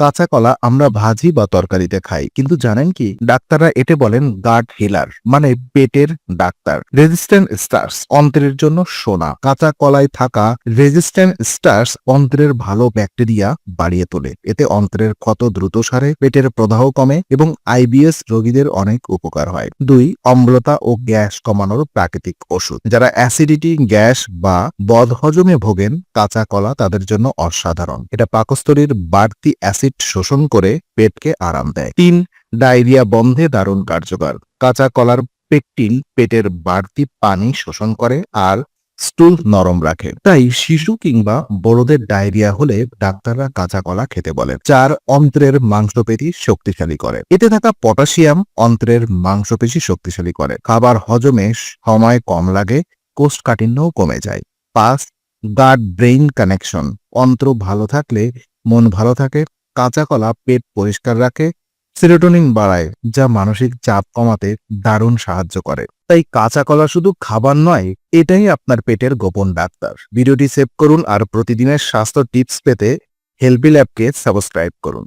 কাঁচা কলা আমরা ভাজি বা তরকারিতে খাই। কিন্তু জানেন কি? ডাক্তাররা এতে বলেন গার্ড হিলার মানে পেটের ডাক্তার। রেজিস্ট্যান্ট স্টার্স অন্ত্রের জন্য সোনা। কাঁচা কলায় থাকা রেজিস্ট্যান্ট স্টার্স অন্ত্রের ভালো ব্যাকটেরিয়া বাড়িয়ে তোলে। এতে অন্ত্রের ক্ষত দ্রুত সারে, পেটের প্রদাহ কমে এবং আইবিএস রোগীদের অনেক উপকার হয়। দুই, অম্লতা ও গ্যাস কমানোর প্রাকৃতিক ওষুধ। যারা অ্যাসিডিটি গ্যাস বা বদহজমে ভোগেন কাঁচা কলা তাদের জন্য অসাধারণ। এটা পাকস্থলীর বাড়তি অ্যাসিড শোষণ করে পেটকে আরাম দেয়। তিন, ডায়রিয়া বন্ধে দারুণ কার্যকর। কাঁচা কলার পেকটিন পেটের বাড়তি পানি শোষণ করে আর স্টুল নরম রাখে। তাই শিশু কিংবা বড়দের ডায়রিয়া হলে ডাক্তাররা কাঁচা কলা খেতে বলেন। চার, অন্ত্রের মাংসপেশি শক্তিশালী করে। এতে থাকা পটাশিয়াম অন্ত্রের মাংসপেশি শক্তিশালী করে। খাবার হজমে সময় কম লাগে, কোষ্ঠকাঠিন্যও কমে যায়। পাঁচ, গার্ড ব্রেইন কানেকশন। অন্ত্র ভালো থাকলে, মন ভালো থাকে কাঁচা কলা পেট পরিষ্কার রাখে, সিরোটোনিন বাড়ায়, যা মানসিক চাপ কমাতে দারুণ সাহায্য করে। তাই কাঁচা কলা শুধু খাবার নয়, এটাই আপনার পেটের গোপন ডাক্তার। ভিডিওটি সেভ করুন আর প্রতিদিনের স্বাস্থ্য টিপস পেতে হেলপি ল্যাবকে সাবস্ক্রাইব করুন।